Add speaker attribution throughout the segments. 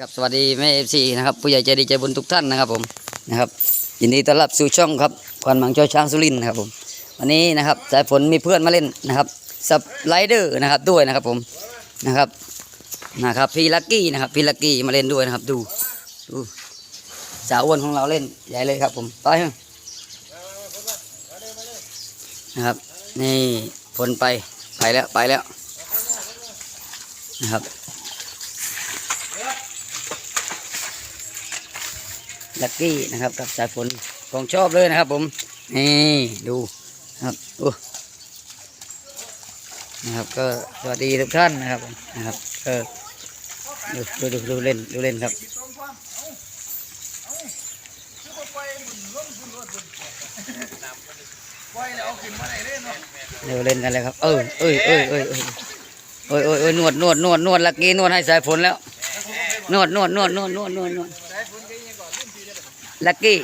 Speaker 1: ครับสวัสดีแม่เอฟซีนะครับผู้ใหญ่ใจดีใจบุญทุกท่านนะครับผมนะครับยินดีต้อนรับสู่ช่องครับควันหมังจอช้างสุรินทร์นะครับผมวันนี้นะครับสายฝนมีเพื่อนมาเล่นนะครับสับไลเดอร์นะครับด้วยนะครับผมนะครับนะครับพี่ลักกี้นะครับพี่ลักกี้มาเล่นด้วยนะครับดูดูสาวอ้วนของเราเล่นใหญ่เลยครับผมไปเถอะนะครับนี่ฝนไปไปแล้วไปแล้วนะครับ ลักกี้นะครับ กับสายฝนของชอบเลยนะครับ ผมนี่ดูนะครับดูนะครับ ก็สวัสดีทุกท่านนะครับนะครับก็ดูดูดูดูเล่นดูเล่นครับเดูเล่นกันเลยครับ เออเอ้ยเอ้ยเอ้ยเอ้ยเอ้ยเอ้ยเอ้ยนวดนวดนวดนวดลักกี้นวดให้สายฝนแล้วนวดนวดนวดนวดนวดนวดนวด ลักกี้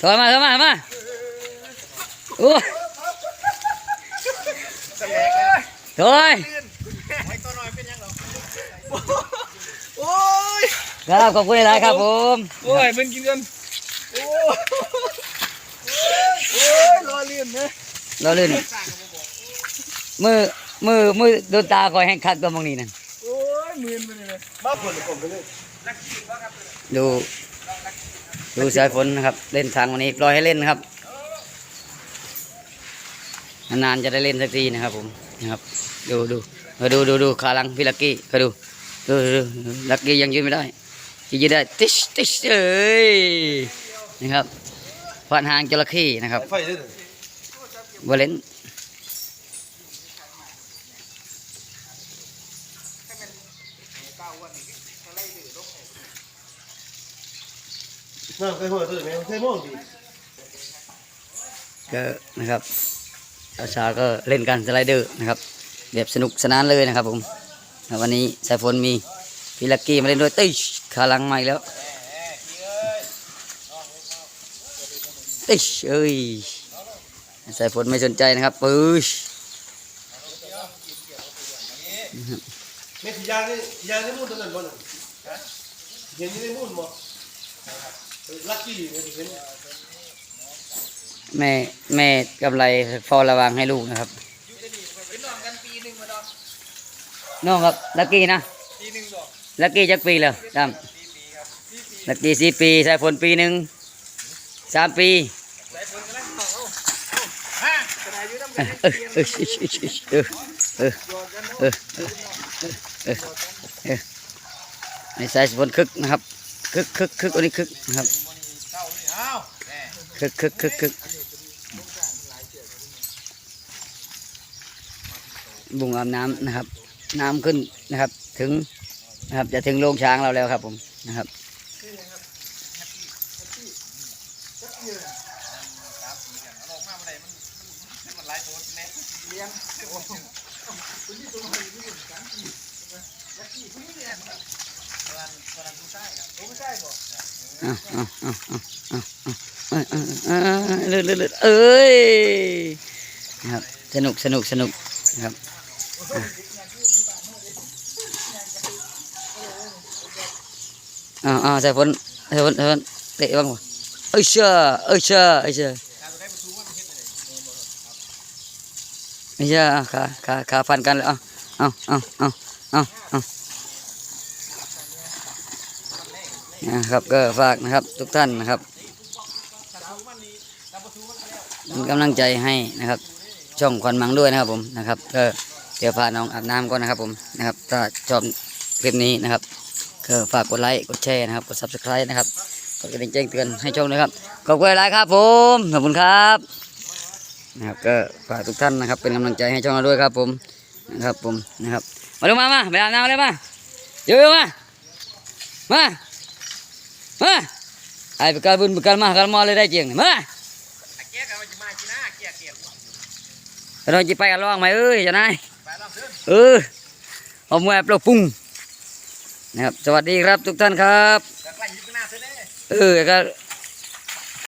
Speaker 1: ถอยมาถอยมาถอยมาโอ้ยถอย
Speaker 2: โอ้ย
Speaker 1: ครับขอบคุณหลายครับผม
Speaker 2: โอ้ยมันกินกันโอ้ยโอ้ยรอเลียนนะ
Speaker 1: เราเล่นมือมือมือโดนตาคอยแห้งคักตัวมองนี่นั่น
Speaker 2: โอ้ย มือนมันเลยบ้าคนละกลมไปเลย
Speaker 1: ดูดูสายฝนนะครับ เล่นทางวันนี้ปล่อยให้เล่นนะครับนานๆจะได้เล่นสักทีนะครับผมนะครับ ดูดูเออดูดูดูขาหลังพี่ลักกี้ก็ดูดูดูดูลักกี้ยังยืนไม่ได้ยืนได้ติชติชเอ้ยนะครับผ่านหางจระเข้นะครับ
Speaker 2: ไฟเลย
Speaker 1: วาเลน
Speaker 2: น่าเคยหัวตื่นไหมเคยมงดิ
Speaker 1: ก็นะครับอาชาก็เล่นกันสไลเดอร์นะครับแบบสนุกสนานเลยนะครับผมวันนี้สายฝนมีพี่ลักกี้มาเล่นด้วยติชขาลังใหม่แล้วติชเอ้ยสายฝนไม่สนใจนะครับปืช
Speaker 2: ไม่ที่ยางนี่ยางนี่มุ่นตรงนั้นบ่น่ะเห็นนี่มุ่นบ่ลักกี้เนี่ยเห็น
Speaker 1: แม่แม่กำไรฟอระวังให้ลูกนะครับน้องครับลักกี้นะ
Speaker 2: ปีหนึ่งบ่
Speaker 1: ลักกี้จักปีเลยตามลักกี้สี่ปีสายฝนปีหนึ่งสามปี
Speaker 2: สายฝนกำลังเข้าเอาฮะกระดาษอยู่น้ำ
Speaker 1: เอ
Speaker 2: กัน
Speaker 1: อเออเออเออเออเออ เออเออในสายฝนคึกนะครับ คึกคึกคึกอันนี้คึกนะครับคึกคึกคึกคึกบุงอาบน้ำนะครับ น้ำขึ้นนะครับ ถึงนะครับ จะถึงโรงช้างเราแล้วครับ ผมนะครับ
Speaker 2: มันหลายตัวแน่เลี้ยง
Speaker 1: เลือดเลือดเลือดเอ้ยนะครับสนุกสนุกสนุกนะครับอ่าอ่าใส่ฝนใส่ฝนใส่ฝนเตะบ้างวะเอ้ยเชื่อเอ้ยเชื่อเอ้ยเชื่อเอ้ยเชื่ออะขาขาขาฟันกันเลยเอาเอาเอาเอาเอาเอา นะครับก็ฝากนะครับทุกท่านนะครับเป็นกำลังใจให้นะครับ ช่องควันมังด้วยนะครับผมนะครับก็เดี๋ยวพาน้องอาบน้ำก่อนนะครับผมนะครับ ถ้าชอบคลิปนี้นะครับก็ฝากกดไลค์กดแชร์นะครับกด subscribe นะครับกดกระดิ่งแจ้งเตือนให้ช่องนะครับขอบคุณหลายครับผมขอบคุณครับนะครับก็ฝากทุกท่านนะครับ เป็นกำลังใจให้ช่องเราด้วยครับผมนะครับผมนะครับมาดูมามาไปอาบน้ำเลยมาเยอะมามา มาไอ้ปกาบุญปกามากันมาเลยได้จริงมา
Speaker 2: เราจะ
Speaker 1: ไปกันล่องไหมเอ้ยจะนายเออเอาเมื่อปลปุ้งนะครับสวัสดีครับทุกท่านครับเออก็